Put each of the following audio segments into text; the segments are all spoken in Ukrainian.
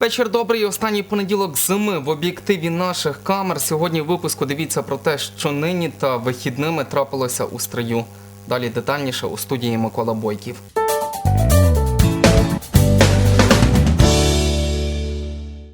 Вечір добрий. Останній понеділок зими в об'єктиві наших камер. Сьогодні в випуску дивіться про те, що нині та вихідними трапилося у стрию. Далі детальніше у студії Микола Бойків.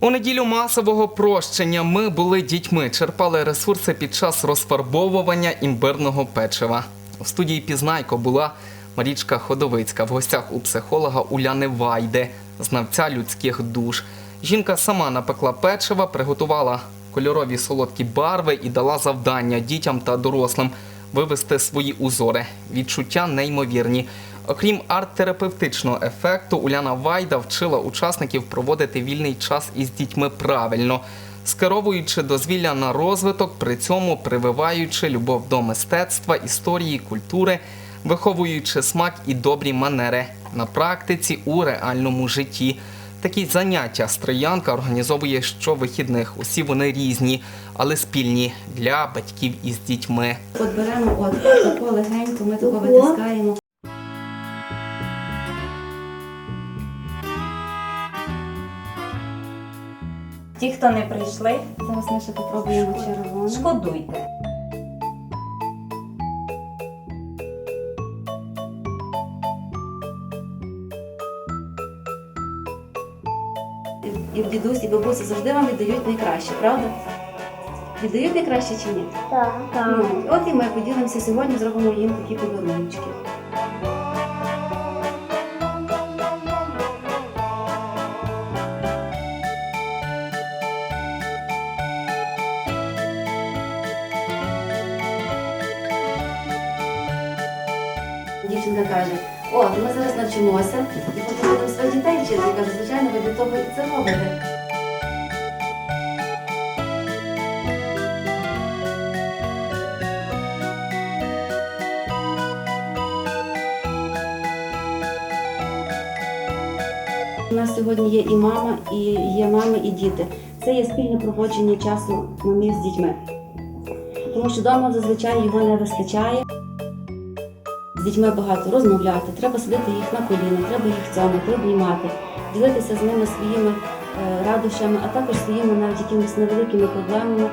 У неділю масового прощення ми були дітьми, черпали ресурси під час розфарбовування імбирного печива. У студії Пізнайко була Марічка Ходовицька в гостях у психолога Уляни Вайде, знавця людських душ. Жінка сама напекла печива, приготувала кольорові солодкі барви і дала завдання дітям та дорослим вивести свої узори. Відчуття неймовірні. Окрім арт-терапевтичного ефекту, Уляна Вайда вчила учасників проводити вільний час із дітьми правильно, скеровуючи дозвілля на розвиток, при цьому прививаючи любов до мистецтва, історії, культури, виховуючи смак і добрі манери на практиці у реальному житті. Такі заняття Строянка організовує щовихідних. Усі вони різні, але спільні для батьків із дітьми. От беремо от тако легенько, ми тако витискаємо. Ті, хто не прийшли, Зараз ми ще попробуємо червоне. шкодуйте. І дідусь, і бабуся завжди вам віддають найкраще, правда? Віддають найкраще чи ні? Так, Ну, от і ми поділимося сьогодні, зробимо їм такі подарунки. Дівчинка каже, о, ми зараз навчимося і потім будемо своїх дітей вчити. Я звичайно, ви для того і це робите. У нас сьогодні є і мама, і є мами, і діти. Це є спільне проводження часу мамів з дітьми. Тому що вдома зазвичай його не вистачає. Дітьми багато розмовляти, треба сидити їх на коліна, треба їх цьомати, обіймати, ділитися з ними своїми е, радощами, а також своїми навіть якимись невеликими проблемами.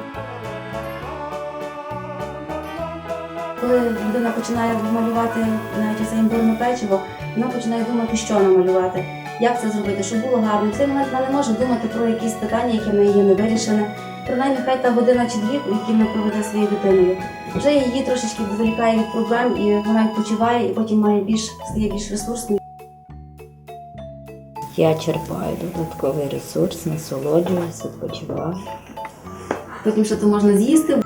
Коли людина починає малювати навіть це імбирне печиво, вона починає думати, що намалювати, як це зробити, щоб було гарно. В цей момент вона не може думати про якісь питання, які в неї є невирішені. Принаймні, хай та година чи дві, які вона проведе своєю дитиною, вже її трошечки відволікає від проблем, і вона відпочиває, і потім має більш стає більш ресурсною. Я черпаю додатковий ресурс, насолоджуюсь, відпочиваю. Потім що то можна з'їсти.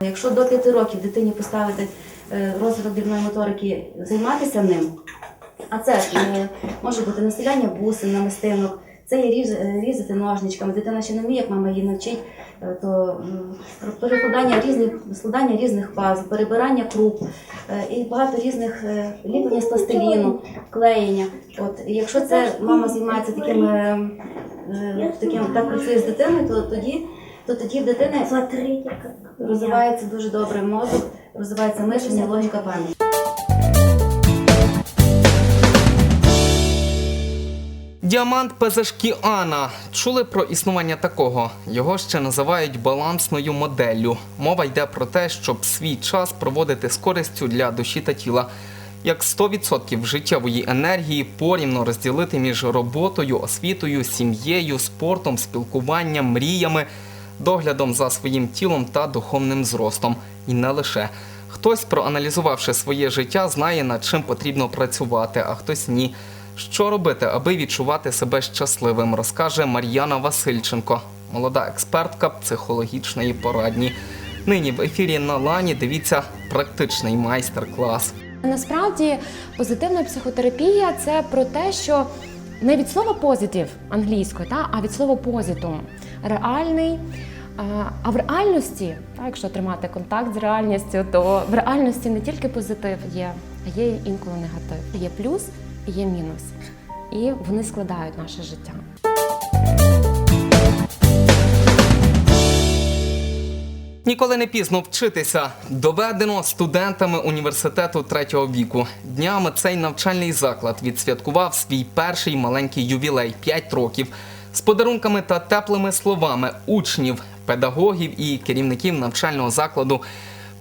Якщо до 5 років дитині поставити е, розвиток дрібної моторики, займатися ним, а це е, може бути населяння бусин, намистинок, це різ, е, різати ножничками. Дитина ще не вміє, як мама її навчить, е, то перекладання різних складання різних пазл, перебирання круп е, і багато різних ліплення з пластиліну, клеєння. От якщо це мама займається такими таким так працює з дитиною, то тоді, то тоді в дитини розвивається дуже добре мозок, розвивається мишлення, логіка пам'ять. Діамант Пезешкіана. Чули про існування такого? Його ще називають балансною моделлю. Мова йде про те, щоб свій час проводити з користю для душі та тіла. Як 100% життєвої енергії порівно розділити між роботою, освітою, сім'єю, спортом, спілкуванням, мріями, доглядом за своїм тілом та духовним зростом. І не лише. Хтось, проаналізувавши своє життя, знає, над чим потрібно працювати, а хтось ні. Що робити, аби відчувати себе щасливим, розкаже Мар'яна Васильченко, молода експертка психологічної порадні. Нині в ефірі на лані дивіться практичний майстер-клас. Насправді позитивна психотерапія це про те, що не від слова позитив англійською, та, а від слова позитум. Реальний. А, в реальності, та, якщо тримати контакт з реальністю, то в реальності не тільки позитив є, а є інколи негатив. Є плюс є мінус. І вони складають наше життя. Ніколи не пізно вчитися. Доведено студентами університету третього віку. Днями цей навчальний заклад відсвяткував свій перший маленький ювілей 5 років. З подарунками та теплими словами учнів, педагогів і керівників навчального закладу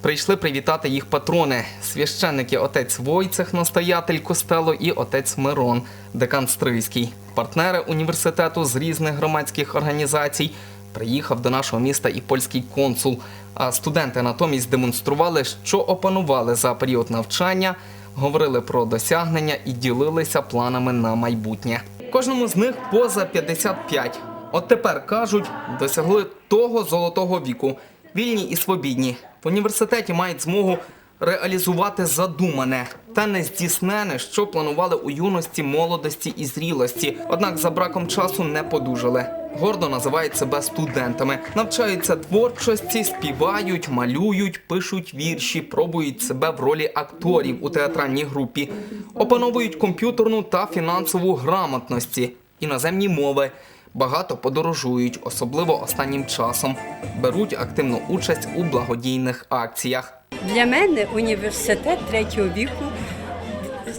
прийшли привітати їх патрони: священники отець Войцех, настоятель костелу, і отець Мирон, декан Стрийський. Партнери університету з різних громадських організацій приїхав до нашого міста і польський консул. А студенти натомість демонстрували, що опанували за період навчання, говорили про досягнення і ділилися планами на майбутнє. Кожному з них поза 55. От тепер кажуть, досягли того золотого віку, вільні і свобідні. В університеті мають змогу реалізувати задумане та нездійснене, що планували у юності, молодості і зрілості. Однак за браком часу не подужали. Гордо називають себе студентами, навчаються творчості, співають, малюють, пишуть вірші, пробують себе в ролі акторів у театральній групі, опановують комп'ютерну та фінансову грамотності, іноземні мови. Багато подорожують, особливо останнім часом. Беруть активну участь у благодійних акціях. Для мене університет третього віку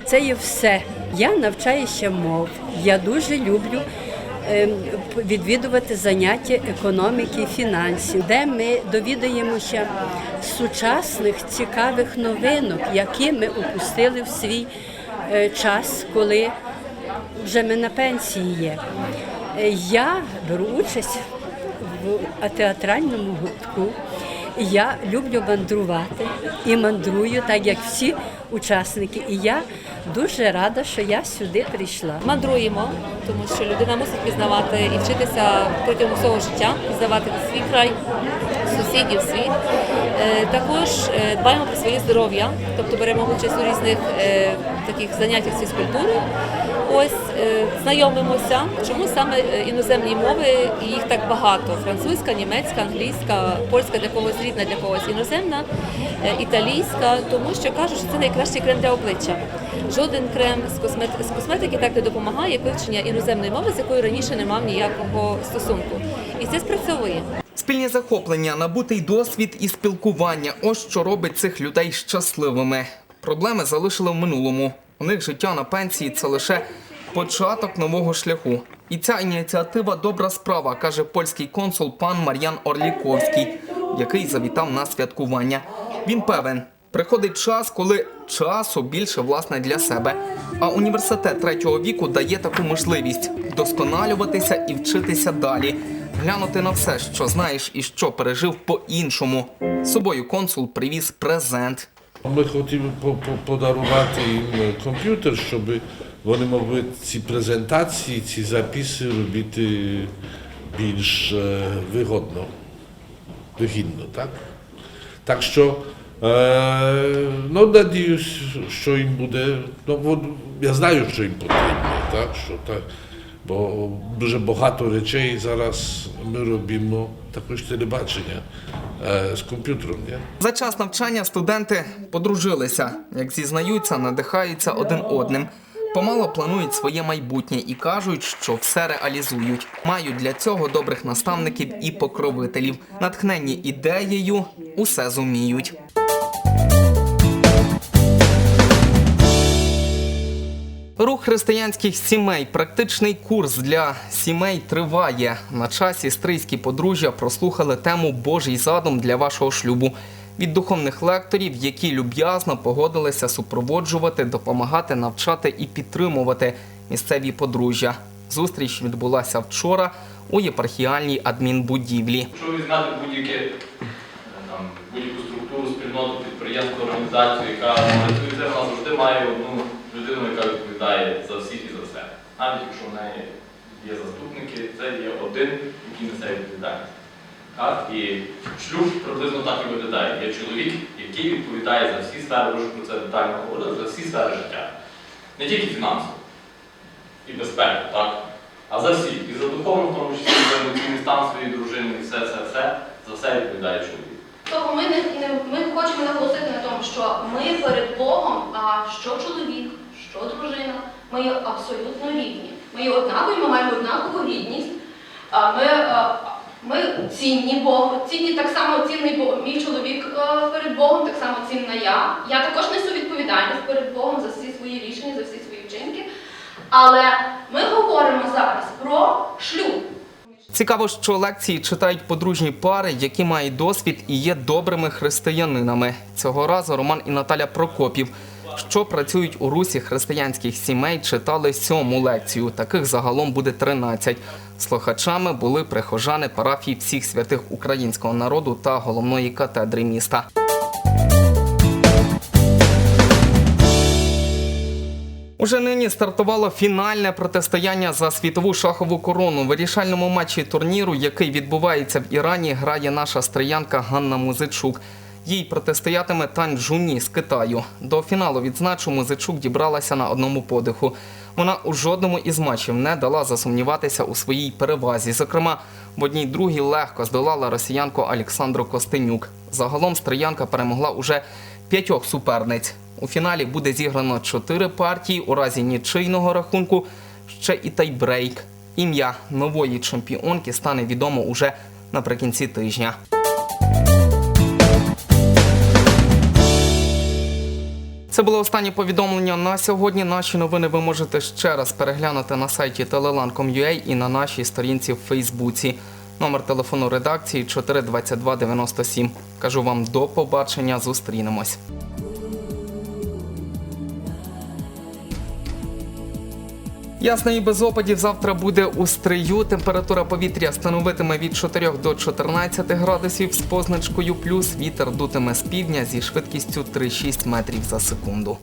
це є все. Я навчаюся мов. Я дуже люблю ем, відвідувати заняття економіки, фінансів, де ми довідаємося сучасних цікавих новинок, які ми упустили в свій е, час, коли вже ми на пенсії є. Е, Я беру участь в театральному гуртку. Я люблю мандрувати і мандрую, так як всі учасники. І я дуже рада, що я сюди прийшла. мандруємо, тому що людина мусить пізнавати і вчитися протягом свого життя, пізнавати свій край, сусідів, світ. Е, Також е, дбаємо про своє здоров'я, тобто беремо участь у різних е, таких заняттях з фізкультури. Ось е, знайомимося, чому саме е, іноземні мови, їх так багато: французька, німецька, англійська, польська для когось рідна, для когось іноземна, е, італійська, тому що кажуть, що це найкращий крем для обличчя. Жоден крем з косметики так не допомагає, як вивчення іноземної мови, з якою раніше не мав ніякого стосунку. І це спрацьовує. Спільні захоплення, набутий досвід і спілкування ось що робить цих людей щасливими. Проблеми залишили в минулому. У них життя на пенсії це лише початок нового шляху. І ця ініціатива добра справа, каже польський консул пан Мар'ян Орліковський, який завітав на святкування. Він певен, приходить час, коли часу більше власне для себе. А університет третього віку дає таку можливість вдосконалюватися і вчитися далі, глянути на все, що знаєш і що пережив по-іншому. З собою консул привіз презент. Ми хотіли по- по- подарувати їм е, комп'ютер, щоб вони могли ці презентації, ці записи робити більш е, вигодно, вигідно, так? Так що, е, ну, надіюсь, що їм буде, ну, я знаю, що їм потрібно, так? Що, так? Бо дуже багато речей зараз ми робимо, також телебачення е, з комп'ютером. За час навчання студенти подружилися, як зізнаються, надихаються один одним. Помало планують своє майбутнє і кажуть, що все реалізують. Мають для цього добрих наставників і покровителів. Натхненні ідеєю усе зуміють. Рух християнських сімей, практичний курс для сімей триває. На часі стрийські подружжя прослухали тему Божий задум для вашого шлюбу від духовних лекторів, які люб'язно погодилися супроводжувати, допомагати, навчати і підтримувати місцеві подружжя. Зустріч відбулася вчора у єпархіальній адмінбудівлі. Якщо ви візьмете будь-яке там будь-яку структуру, спільноту, підприємство, організацію, яка працює, вона завжди має одну людину, яка відповідає за всіх і за все. Навіть якщо в неї є заступники, це є один, який несе відповідальність. Так? І шлюб приблизно так і виглядає. Є чоловік, який відповідає за всі сфери, ви про це детально говорили, за всі сфери життя. Не тільки фінансово і безпеку, так? А за всі. І за духовну, в тому числі, за емоційний стан своєї дружини, і все, все, все, за все відповідає чоловік. Тому ми не, не ми хочемо наголосити на тому, що ми перед Богом, а що чоловік, що дружина, ми є абсолютно рівні. Ми є однакові, ми маємо однакову гідність. Ми, Ми цінні Богу, цінні так само цінний Бог, мій чоловік е, перед Богом, так само цінна я. Я також несу відповідальність перед Богом за всі свої рішення, за всі свої вчинки. Але ми говоримо зараз про шлюб. Цікаво, що лекції читають подружні пари, які мають досвід і є добрими християнинами. Цього разу Роман і Наталя Прокопів, що працюють у русі християнських сімей, читали сьому лекцію. Таких загалом буде 13. Слухачами були прихожани парафії всіх святих українського народу та головної катедри міста. Уже нині стартувало фінальне протистояння за світову шахову корону. Вирішальному матчі турніру, який відбувається в Ірані, грає наша стріянка Ганна Музичук. Їй протистоятиме Тань Джуні з Китаю. До фіналу відзначу Музичук дібралася на одному подиху. Вона у жодному із матчів не дала засумніватися у своїй перевазі. Зокрема, в одній другій легко здолала росіянку Олександру Костенюк. Загалом стріянка перемогла уже п'ятьох суперниць. У фіналі буде зіграно чотири партії. У разі нічийного рахунку ще і тайбрейк. Ім'я нової чемпіонки стане відомо уже наприкінці тижня. Це було останнє повідомлення на сьогодні. Наші новини ви можете ще раз переглянути на сайті telelan.com.ua і на нашій сторінці в Фейсбуці. Номер телефону редакції 42297. Кажу вам до побачення. Зустрінемось. Ясно і без опадів завтра буде у стрию. Температура повітря становитиме від 4 до 14 градусів з позначкою плюс. Вітер дутиме з півдня зі швидкістю 3-6 метрів за секунду.